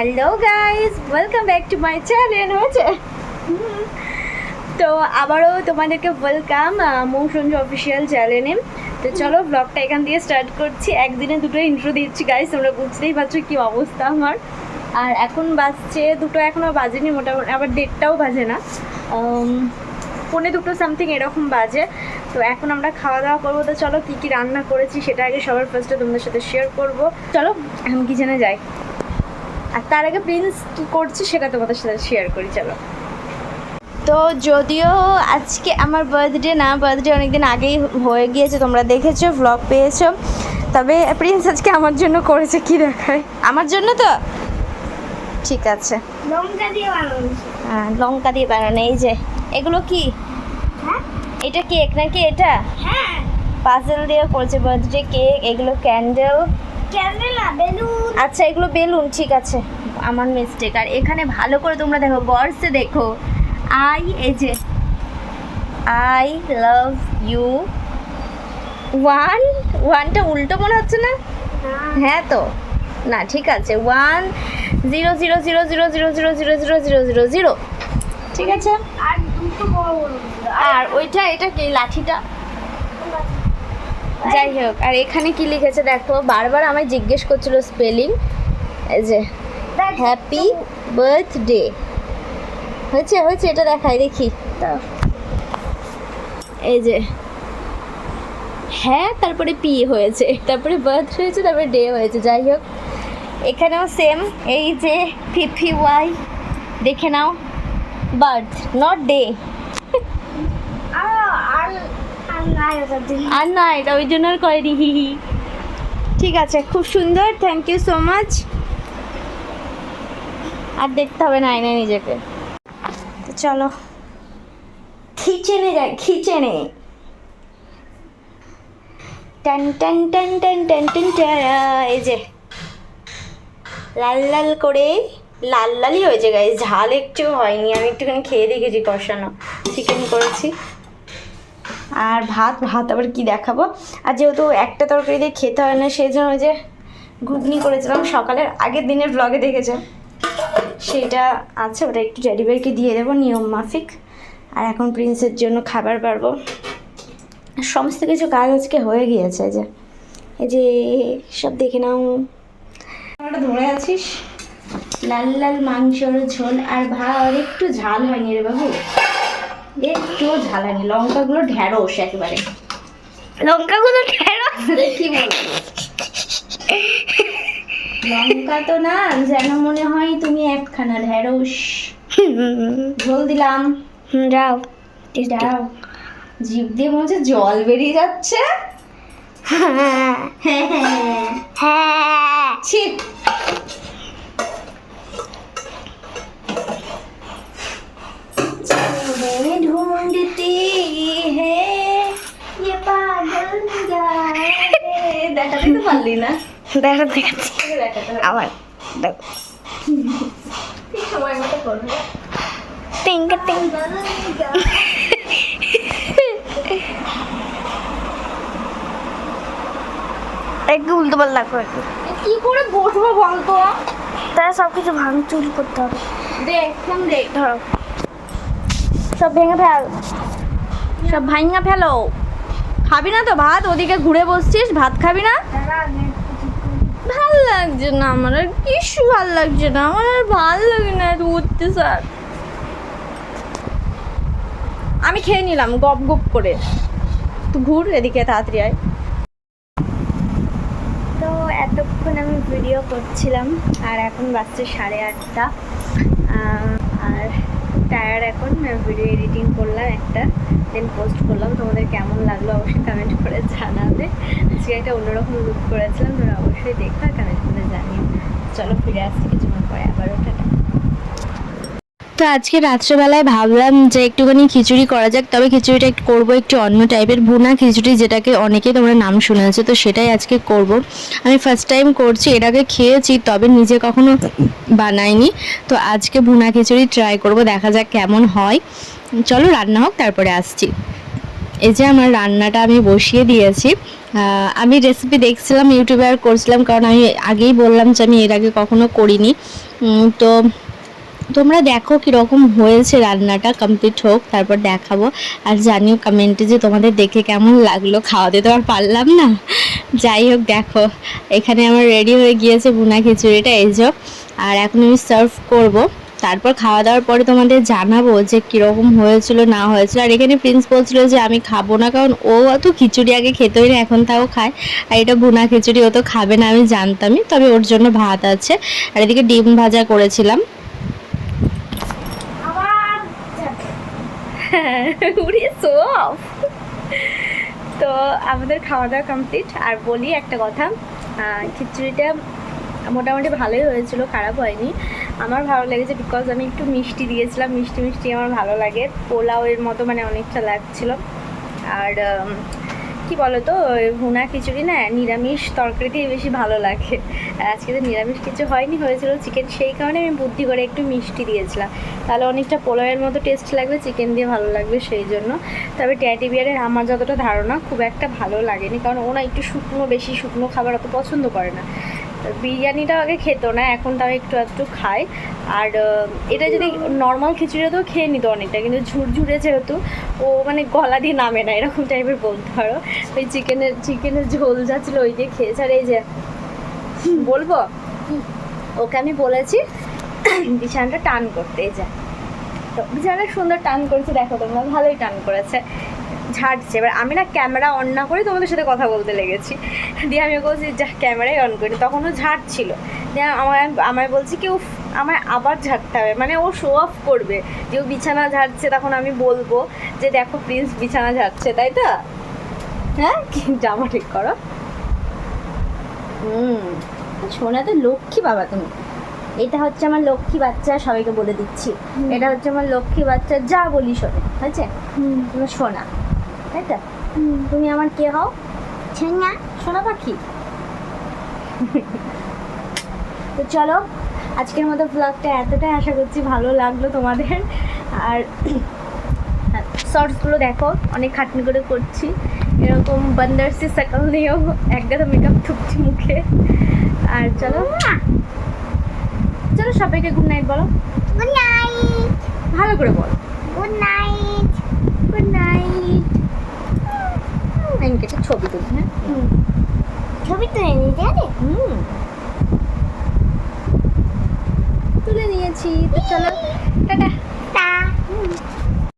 Hello guys welcome back to my channel হয়েছে? তো আবারও তোমাদেরকে ওয়েলকাম মৌসুঞ্জ অফিসিয়াল চ্যানেলে তো চলো ব্লগটা এখান দিয়ে স্টার্ট করছি। একদিনে দুটো ইন্ট্রো দিচ্ছি গাইস তোমরা বুঝতেই পারছ কি অবস্থা আমার। আর এখন বাজছে, দুটো এখনও বাজেনি মোটামুটি, আবার দেড়টাও বাজে না। পৌনে দুটো সামথিং এরকম বাজে। তো এখন আমরা খাওয়া দাওয়া করব। তো চলো কী কী রান্না করেছি সেটা আগে সবার ফার্স্টে তোমাদের সাথে শেয়ার করব। চলো, এখন কিচেনে যাই। আর তার আগে প্রিন্স কী করছে সেটা তোমাদের সাথে শেয়ার করি চলো। তো যদিও আজকে আমার বার্থডে না বার্থডে অনেকদিন আগেই হয়ে গিয়েছে তোমরা দেখেছ ভ্লগ পেয়েছ। তবে প্রিন্স আজকে আমার জন্য করেছে কি দেখায়? আমার জন্য তো? ঠিক আছে। লঙ্কা দিয়ে বানানো। হ্যাঁ লঙ্কা দিয়ে বানানো এই যে। এগুলো কি? হ্যাঁ। এটা কেক নাকি এটা? হ্যাঁ। পাজেল দিয়ে করেছে বার্থডে কেক এগুলো ক্যান্ডেল আচ্ছা এগুলো বেলুন ঠিক আছে আমার মিস্টেক আর এখানে ভালো করে তোমরা দেখো বর্ষে দেখো আই এই যে আই লাভ ইউ ওয়ান ওয়ানটা উল্টো মনে হচ্ছে না হ্যাঁ তো না ঠিক আছে one zero zero zero zero zero zero zero zero zero zero zero ঠিক আছে আর ওইটা এটা কি লাঠিটা যাই হোক আর এখানে কি লিখেছে দেখো? বারবার আমায় জিজ্ঞেস করছিল স্পেলিং এই যে হ্যাপি বার্থডে হয়েছে হয়েছে এটা দেখাই দেখি। এই যে হ্যাঁ তারপরে পি হয়েছে তারপরে বার্থ হয়েছে তারপরে ডে হয়েছে যাই হোক। এখানেও সেম এই যে ফিফি ওয়াই দেখে নাও। বার্থ নট ডে আর আর আর না এটা ওই জন্য আর করেনি হি হি। ঠিক আছে খুব সুন্দর থ্যাংক ইউ সো মাচ আর দেখতে হবে না আয়নায় নিজেকে। তো চলো। খিচেনে যাই খিচেনে। টান টান টান টান টান টান এই যে। লাল লাল করে লাল লালই হয়েছে গাইজ ঝাল একটু হয়নি আমি একটুখানি খেয়ে দেখেছি কষানো। চিকেন করেছি। আর ভাত ভাত আবার কি দেখাবো? আর যেহেতু একটা তরকারি দিয়ে খেতে হয় না সেই জন্য যে ঘুগনি করেছিলাম সকালের, আগের দিনের ব্লগে দেখেছে? সেটা আছে, ওটা একটু ড্যাডিবারকে দিয়ে দেবো, নিয়ম মাফিক। আর এখন প্রিন্সের জন্য খাবার পারব সমস্ত কিছু কাজ আজকে হয়ে গিয়েছে যে। এই যে সব দেখে নাও। ধরে আছিস? লাল লাল মাংসর ঝোল আর ভাত একটু ঝাল হয়নি রে বাবু। একটু ঝালানি। লঙ্কাগুলো ঢ্যাঁড়স একেবারে। লঙ্কাগুলো ঠেরো কি বলব লঙ্কা তো না যেন মনে হয় তুমি একখানা ঢ্যাঁড়স ঝোল দিলাম। যাও দাও জিভ দিয়ে মনে হচ্ছে জল বেরিয়ে যাচ্ছে। হ্যাঁ। হ্যাঁ হ্যাঁ হ্যাঁ। দেখাতে তো পারলি না। দেখো দেখাচ্ছি। আবার দেখো। ঠিক সময় মতো করবে টিঙ্কা টিং। একটু উল্টো পাল্টা করে কি করে বসবো বলতো? তারা সব কিছু ভাঙচুর করতে হবে। দেখ ফোন দেখ। ধরো। সব ভেঙে ফেল। সব ভাইঙ্গা ফেলো। খাবি না তো ভাত? ওদিকে ঘুরে বসছিস, ভাত খাবি না? ভালো লাগছে না আমার, আর কিছু ভালো লাগছে না, আমার আর ভালো লাগে না উঠতে স্যার। আমি খেয়ে নিলাম, গপ গপ করে। তুই ঘুর এদিকে, তাড়াতাড়ি আয়। তো এতক্ষণ আমি ভিডিও করছিলাম, আর এখন বাজছে সাড়ে আটটা। আর টায়ার এখন ভিডিও এডিটিং করলাম একটা দেন পোস্ট করলাম। তোমাদের কেমন লাগল অবশ্যই কমেন্ট করে জানাবে। আজকে একটা অন্যরকম লুক করেছিলাম, তোমরা অবশ্যই দেখো কমেন্ট করে জানিয়ে চলো ফিরে আসছি কিছুক্ষণ পরে আবারও, টাটা। তো আজকে রাত্রেবেলায় ভাবলাম যে একটুখানি খিচুড়ি করা যাক, তবে খিচুড়িটা একটু করব একটু অন্য টাইপের ভুনা খিচুড়ি যেটাকে অনেকেই তোমরা নাম শুনেছো তো সেটাই আজকে করব। আমি ফার্স্ট টাইম করছি, এর আগে খেয়েছি, তবে নিজে কখনো বানাইনি। তো আজকে ভুনা খিচুড়ি ট্রাই করব, দেখা যাক কেমন হয়। চলো রান্না হোক, তারপরে আসছি। এই যে আমার রান্নাটা আমি বসিয়ে দিয়েছি। আমি রেসিপি দেখছিলাম, ইউটিউবে আর করছিলাম, কারণ আমি আগেই বললাম যে আমি এর আগে কখনো করিনি। তো তোমরা দেখো কীরকম হয়েছে রান্নাটা কমপ্লিট হোক, তারপর দেখাবো। আর জানিও কমেন্টে যে তোমাদের দেখে কেমন লাগল। খাওয়াতে তো আর পারলাম না। যাই হোক, দেখো। এখানে আমার রেডি হয়ে গিয়েছে বুনা খিচুড়িটা, এই যে। আর এখন আমি সার্ভ করব। তারপর খাওয়া দাওয়ার পরে তোমাদের জানাব যে কীরকম হয়েছিল, না হয়েছিল। আর এখানে প্রিন্স বলছিল যে আমি খাব না, কারণ ও তো খিচুড়ি আগে খেতোই না, এখন তাও খায়। আর এটা বুনা খিচুড়ি, ও তো খাবে না, আমি জানতামই। তবে ওর জন্য ভাত আছে। আর এদিকে ডিম ভাজা করেছিলাম আবার উড়িয়ে সো অফ তো আমাদের খাওয়া দাওয়া কমপ্লিট আর বলি একটা কথা খিচুড়িটা মোটামুটি ভালোই হয়েছিল, খারাপ হয়নি। আমার ভালো লেগেছে বিকজ আমি একটু মিষ্টি দিয়েছিলাম মিষ্টি মিষ্টি আমার ভালো লাগে। পোলাও এর মতো মানে অনেকটা লাগছিল। আর কি বলো তো ভুনা খিচুড়ি না, নিরামিষ তরকারিতেই বেশি ভালো লাগে। আজকে তো নিরামিষ কিছু হয়নি, হয়েছিল চিকেন সেই কারণে আমি বুদ্ধি করে একটু মিষ্টি দিয়েছিলাম। তাহলে অনেকটা পোলাওয়ের মতো টেস্ট লাগবে চিকেন দিয়ে ভালো লাগবে সেই জন্য। তবে ট্যাটি বিয়ারের আমার যতটা ধারণা, খুব একটা ভালো লাগেনি, কারণ ওনা একটু শুকনো, বেশি শুকনো খাবার অত পছন্দ করে না। বিরিয়ানিটাও আগে খেত না, এখন তাও একটু একটু খায়। আর এটা যদি নর্মাল খিচুড়িতেও খেয়ে নিত অনেকটা, কিন্তু ঝুরঝুরে যেহেতু, ও মানে গলা দিয়ে নামে না, এরকম টাইপের বলতে পারো। ওই চিকেনের চিকেনের ঝোল যা ছিল, ওই দিয়ে খেয়েছে। আর এই যে, বলব? ওকে আমি বলেছি, বিছানাটা টান করতে, এই যে। তো বিছানাটা সুন্দর টান করেছে, দেখো তোমরা, ভালোই টান করেছে। ঝাড়ছে। এবার আমি না ক্যামেরা অন না করে তোমাদের সাথে কথা বলতে লেগেছি। দিয়ে আমি বলছি যা ক্যামেরাই অন করি। তখনও ঝাড়ছিল দিয়ে আমার আমায় বলছি কি উফ আমায় আবার ঝাড়তে হবে। মানে ও শো অফ করবে যে ও বিছানা ঝাড়ছে তখন আমি বলব যে দেখো প্রিন্স বিছানা ঝাড়ছে তাই তো? হ্যাঁ? কি জামা ঠিক করো। হুম। শোনা তো লক্ষ্মী বাবা তুমি। এটা হচ্ছে আমার লক্ষ্মী বাচ্চা সবাইকে বলে দিচ্ছি। এটা হচ্ছে আমার লক্ষ্মী বাচ্চা যা বলি শোনে হয়েছে? তুমি শোনা। তাই তো? তুমি আমার কে হও? ছেঙ্গা সোনা পাখি। তো চলো আজকের মতো ব্লগটা এতটাই আশা করছি ভালো লাগল তোমাদের। আর শর্টসগুলো দেখো অনেক খাটনি করে করছি। এরকম বান্দারসি সাকাল নিয়েও এক গাদা মেকআপ থুকছি মুখে। আর চলো চলো সবাইকে গুড নাইট বলো। গুড নাইট ভালো করে বলো। গুড নাইট গুড নাইট আমি একটা ছবি তুলি হ্যাঁ? ছবি তুলে নিতে আরে? হুম। তুলে নিয়েছি তো চলো।